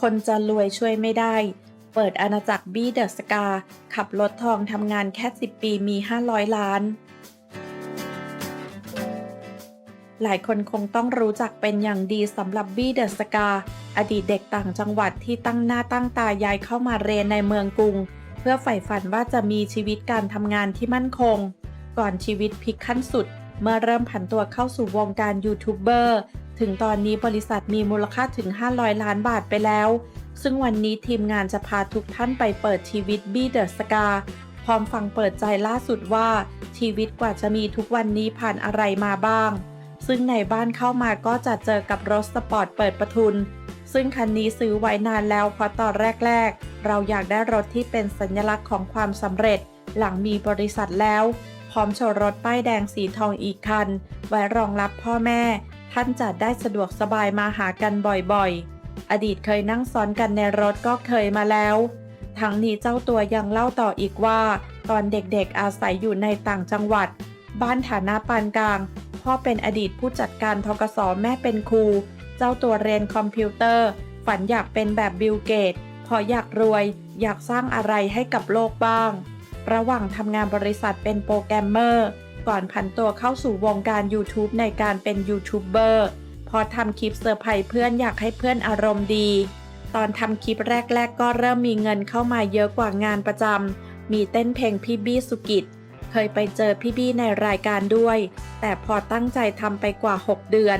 คนจะรวยช่วยไม่ได้ เปิดอาณาจักรบี้เดอะสกา ขับรถทองทำงานแค่ 10 ปีมี 500 ล้าน หลายคนคงต้องรู้จักเป็นอย่างดีสำหรับบี้เดอะสกา อดีตเด็กต่างจังหวัดที่ตั้งหน้าตั้งตาย้ายเข้ามาเรียนในเมืองกรุง เพื่อใฝ่ฝันว่าจะมีชีวิตการทำงานที่มั่นคง ก่อนชีวิตพลิกขั้นสุด เมื่อเริ่มผันตัวเข้าสู่วงการยูทูบเบอร์ถึงตอนนี้บริษัทมีมูลค่าถึง 500 ล้านบาทไปแล้ว ซึ่งวันนี้ทีมงานจะพาทุกท่านไปเปิดชีวิตบี้เดอะสกาพร้อมฟังเปิดใจล่าสุดว่า ชีวิตกว่าจะมีทุกวันนี้ผ่านอะไรมาบ้าง ซึ่งในบ้านเข้ามาก็จะเจอกับรถสปอร์ตเปิดประทุน ซึ่งคันนี้ซื้อไว้นานแล้วเพราะตอนแรก ๆ เราอยากได้รถที่เป็นสัญลักษณ์ของความสำเร็จ หลังมีบริษัทแล้ว พร้อมโชว์รถป้ายแดงสีทองอีกคัน ไว้รองรับพ่อแม่ ท่านจะได้สะดวกสบายมาหากันบ่อยๆ อดีตเคยนั่งซ้อนกันในรถก็เคยมาแล้ว ทั้งนี้เจ้าตัวยังเล่าต่ออีกว่า ตอนเด็กๆอาศัยอยู่ในต่างจังหวัด บ้านฐานะปานกลาง พ่อเป็นอดีตผู้จัดการทกสแม่เป็นครู เจ้าตัวเรียนคอมพิวเตอร์ ฝันอยากเป็นแบบบิลเกตพออยากรวย อยากสร้างอะไรให้กับโลกบ้าง ระหว่างทำงานบริษัทเป็นโปรแกรมเมอร์ ก่อนผันตัวเข้าสู่วงการ YouTube ในการเป็นยูทูบเบอร์พอทำคลิปเซอร์ไพรส์เพื่อนอยากให้เพื่อนอารมณ์ดี ตอนทำคลิปแรก ๆ ก็เริ่มมีเงินเข้ามาเยอะกว่างานประจำมีเต้นเพลงพี่บี้สุกิจเคยไปเจอพี่บี้ในรายการด้วย แต่พอตั้งใจทำไปกว่า 6 เดือน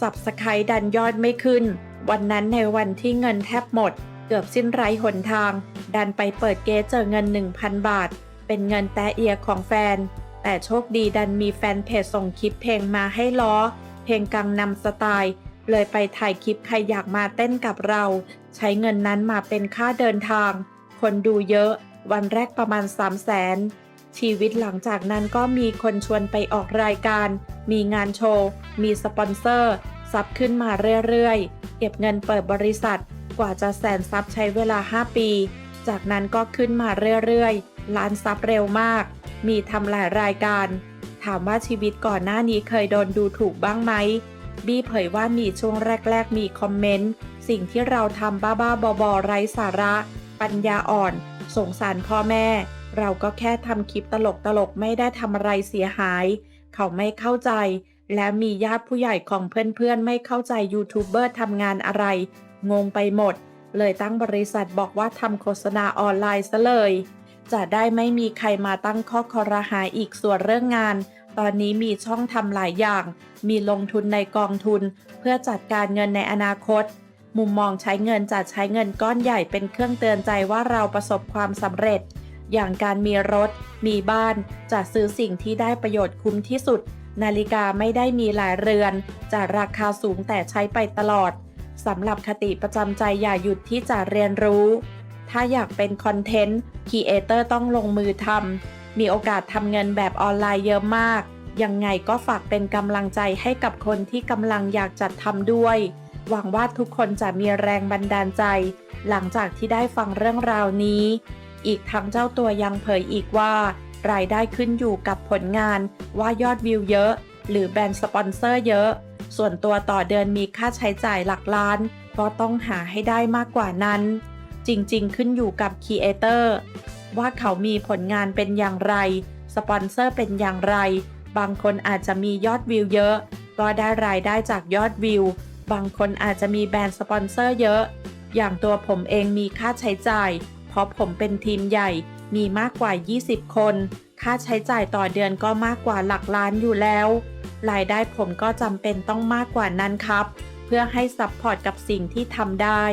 สับสไครดันยอดไม่ขึ้น วันนั้นในวันที่เงินแทบหมด เกือบสิ้นไร้หนทาง ดันไปเปิดเกสเจอเงิน 1,000 บาท เป็นเงินแตะเอียของแฟน แต่โชคดีดันมีแฟนเพจส่งคลิปเพลงมาให้ล้อ เพลงกังนำสไตล์ เลยไปถ่ายคลิปใครอยากมาเต้นกับเรา ใช้เงินนั้นมาเป็นค่าเดินทาง คนดูเยอะ วันแรกประมาณ 3 0 0แสนชีวิตหลังจากนั้นก็มีคนชวนไปออกรายการ มีงานโชว์ มีสปอนเซอร์ซับขึ้นมาเรื่อยๆ เก็บเงินเปิดบริษัท กว่าจะแสนซับใช้เวลา 5 ปี จากนั้นก็ขึ้นมาเรื่อยๆ ล้านซับเร็วมาก มีทำหลายรายการ ถามว่าชีวิตก่อนหน้านี้เคยโดนดูถูกบ้างไหม บี้เผยว่ามีช่วงแรก ๆ มีคอมเมนต์ สิ่งที่เราทำบ้าๆบอๆไร้สาระ ปัญญาอ่อน สงสารพ่อแม่ เราก็แค่ทำคลิปตลกๆ ไม่ได้ทำอะไรเสียหาย เขาไม่เข้าใจและมีญาติผู้ใหญ่ของเพื่อนๆ ไม่เข้าใจยูทูบเบอร์ทำงานอะไร งงไปหมด เลยตั้งบริษัทบอกว่าทำโฆษณาออนไลน์ซะเลย จะได้ไม่มีใครมาตั้งข้อคอรหาอีกส่วนเรื่องงาน ตอนนี้มีช่องทำหลายอย่าง มีลงทุนในกองทุน เพื่อจัดการเงินในอนาคต มุมมองใช้เงินจะใช้เงินก้อนใหญ่เป็นเครื่องเตือนใจว่าเราประสบความสำเร็จ อย่างการมีรถ มีบ้านจะซื้อสิ่งที่ได้ประโยชน์คุ้มที่สุดนาฬิกาไม่ได้มีหลายเรือนจะราคาสูงแต่ใช้ไปตลอด สำหรับคติประจำใจอย่าหยุดที่จะเรียนรู้ ถ้าอยากเป็นคอนเทนต์ครีเอเตอร์ต้องลงมือทำมีโอกาสทำเงินแบบออนไลน์เยอะมาก ยังไงก็ฝากเป็นกำลังใจให้กับคนที่กำลังอยากจัดทำด้วย หวังว่าทุกคนจะมีแรงบันดาลใจ หลังจากที่ได้ฟังเรื่องราวนี้ อีกทั้งเจ้าตัวยังเผยอีกว่ารายได้ขึ้นอยู่กับผลงานว่ายอดวิวเยอะ หรือแบรนด์สปอนเซอร์เยอะ ส่วนตัวต่อเดือนมีค่าใช้จ่ายหลักล้าน ก็ต้องหาให้ได้มากกว่านั้น จริงๆ ขึ้นอยู่กับครีเอเตอร์ว่าเขามีผลงานเป็นอย่างไร สปอนเซอร์เป็นอย่างไร บางคนอาจจะมียอดวิวเยอะ ก็ได้รายได้จากยอดวิว บางคนอาจจะมีแบรนด์สปอนเซอร์เยอะ อย่างตัวผมเองมีค่าใช้จ่าย เพราะผมเป็นทีมใหญ่ มีมากกว่า 20 คน ค่าใช้จ่ายต่อเดือนก็มากกว่าหลักล้านอยู่แล้ว รายได้ผมก็จำเป็นต้องมากกว่านั้นครับ เพื่อให้ซัพพอร์ตกับสิ่งที่ทำได้